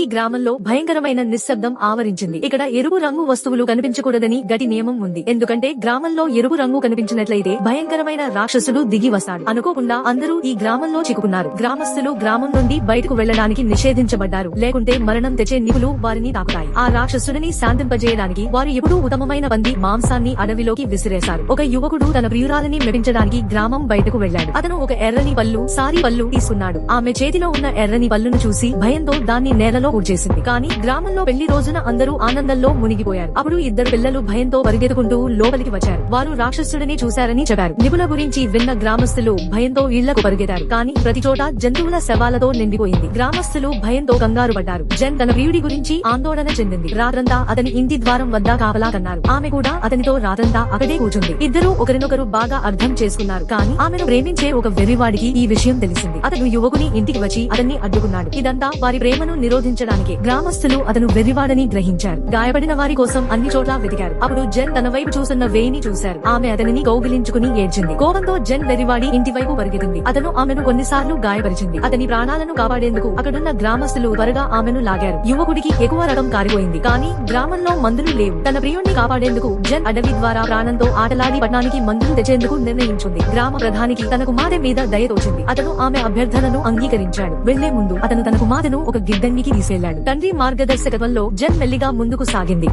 ఈ గ్రామంలో భయంకరమైన నిశ్శబ్దం ఆవరించింది. ఇక్కడ ఎరుపు రంగు వస్తువులు కనిపించకూడదని గటి నియమం ఉంది. ఎందుకంటే గ్రామంలో ఎరుపు రంగు కనిపించినట్లయితే భయంకరమైన రాక్షసుడు దిగి వస్తాడు. అనుకోకుండా అందరూ ఈ గ్రామంలో చిక్కుకున్నారు. గ్రామస్తులు గ్రామం నుండి బయటకు వెళ్ళడానికి నిషేధించబడ్డారు. లేకుంటే మరణం తెచ్చే నిపులు వారిని తాకుతాయి. ఆ రాక్షసుడిని శాంతింపజేయడానికి వారు ఎప్పుడూ ఉత్తమమైన పంది మాంసాన్ని అడవిలోకి విసిరేశారు. ఒక యువకుడు తన ప్రియురాలని మెప్పించడానికి గ్రామం బయటకు వెళ్ళాడు అతను ఒక ఎర్రని పళ్ళు సారీ పళ్ళు తీసుకున్నాడు. ఆమె చేతిలో ఉన్న ఎర్రని పళ్ళును చూసి భయంతో దాన్ని నేలలో ఊడ్చేసింది కానీ గ్రామంలో పెళ్ళి రోజున అందరూ ఆనందంలో మునిగిపోయారు. అప్పుడు ఇద్దరు పిల్లలు భయంతో పరిగెత్తుకుంటూ లోపలికి వచ్చారు. వారు రాక్షసుడిని చూశారని చెప్పారు. నిపుల గురించి విన్న గ్రామస్తులు భయంతో ఇళ్ళకు పరిగెత్తారు. కానీ ప్రతి చోట జంతువుల శవాలతో నిండిపోయింది. గ్రామస్తులు భయంతో కంగారు పడ్డారు. జన్ తన ప్రియుడి గురించి ఆందోళన చెందింది. రాత్రంతా అతని ఇంటి ద్వారం వద్ద కాపలా కన్నారు. ఆమె కూడా అతనితో రాత్రంతా అక్కడే కూర్చుంది. ఇద్దరు ఒకరినొకరు బాగా అర్థం చేసుకున్నారు. కానీ ఆమెను ప్రేమించే ఒక వెర్రివాడికి ఈ విషయం తెలిసింది. అతను యువకుని ఇంటికి వచ్చి అతన్ని అడ్డుకున్నాడు. ఇదంతా వారి ప్రేమను రక్షించడానికి గ్రామస్తులు అతను వెర్రివాడని గ్రహించారు. గాయపడిన వారి కోసం అన్ని చోట్ల వెతికారు. అప్పుడు జన్ తన వైపు చూస్తున్న వేయిని చూశారు. ఆమె అతనిని కౌగిలించుకుని ఏడ్చింది. కోపంతో జన్ వెర్రివాడి ఇంటి వైపు పరిగెత్తింది. అతను ఆమెను కొన్నిసార్లు గాయపరిచింది. అతని ప్రాణాలను కాపాడేందుకు అక్కడున్న గ్రామస్తులు త్వరగా ఆమెను లాగారు. యువకుడికి ఎక్కువ రకం కారిపోయింది. కానీ గ్రామంలో మందులు లేవు. తన ప్రియుణ్ణి కాపాడేందుకు జన్ అడవి ద్వారా ప్రాణంతో ఆటలాడి పట్టణానికి మందులు తెచ్చేందుకు నిర్ణయించుంది. గ్రామ ప్రధానికి తన కుమార్తె మీద దయ తోచింది. అతను ఆమె అభ్యర్థనను అంగీకరించాడు. వెళ్ళే ముందు అతను తన కుమార్తెను ఒక గిడ్డంగికి తీసుకెళ్ళాడు తండ్రి మార్గదర్శకత్వంలో జన్ మెల్లిగా ముందుకు సాగింది.